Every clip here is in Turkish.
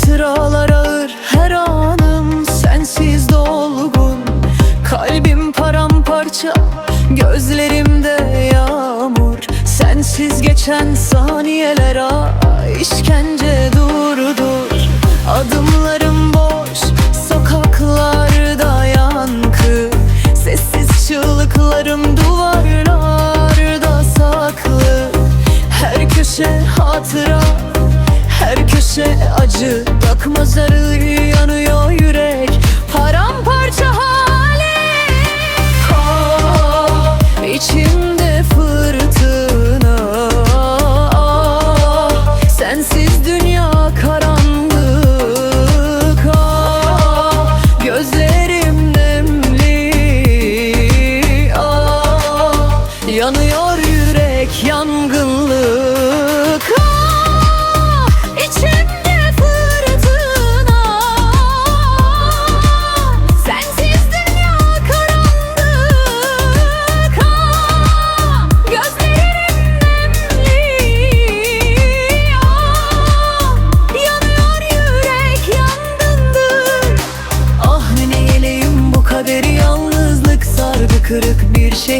Hatıralar ağır her anım sensiz dolgun. Kalbim paramparça gözlerimde yağmur. Sensiz geçen saniyeler ah işkence dur dur Adımlarım boş sokaklarda yankı. Sessiz çığlıklarım duvarlarda saklı. Her köşe hatıra her köşe acı Bakma zarı yanıyor yürek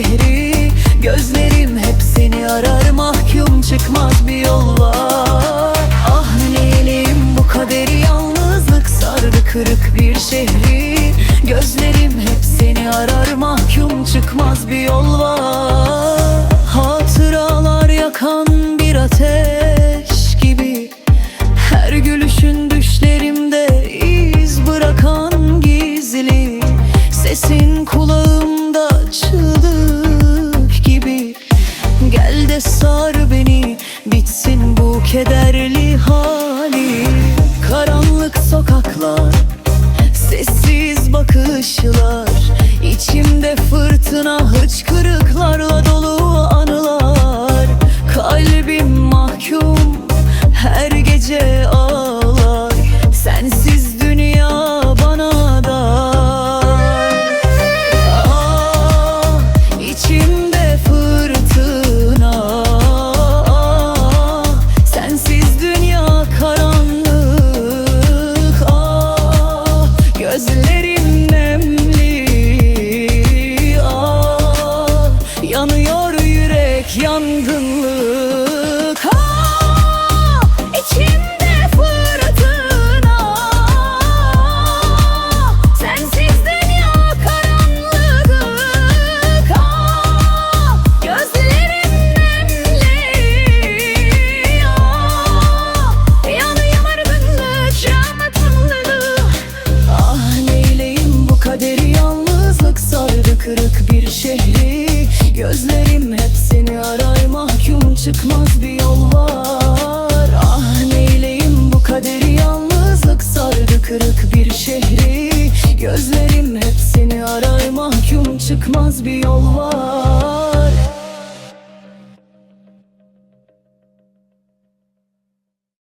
şehri. Gözlerim hep seni arar mahkum çıkmaz bir yol var Ah ne yeleğim bu kaderi yalnızlık sardı kırık bir şehri. Gözlerim hep seni arar mahkum çıkmaz bir yol var sokaklar Sessiz bakışlar içimde fırtına hıçkırıklarla yürek yangınlık. Ah, İçimde fırtına. Sensiz dünya karanlık. Ah, Gözlerim nemli. Ah, Yanıyor ardınlık şahmatımlığı Ah neyleyim bu kaderi yalnızlık sardı kırık bir şehri. Gözlerim hep arar mahkum çıkmaz bir yol var Ah neyleyim bu kaderi yalnızlık sardı kırık bir şehri. Gözlerim hep seni arar mahkum çıkmaz bir yol var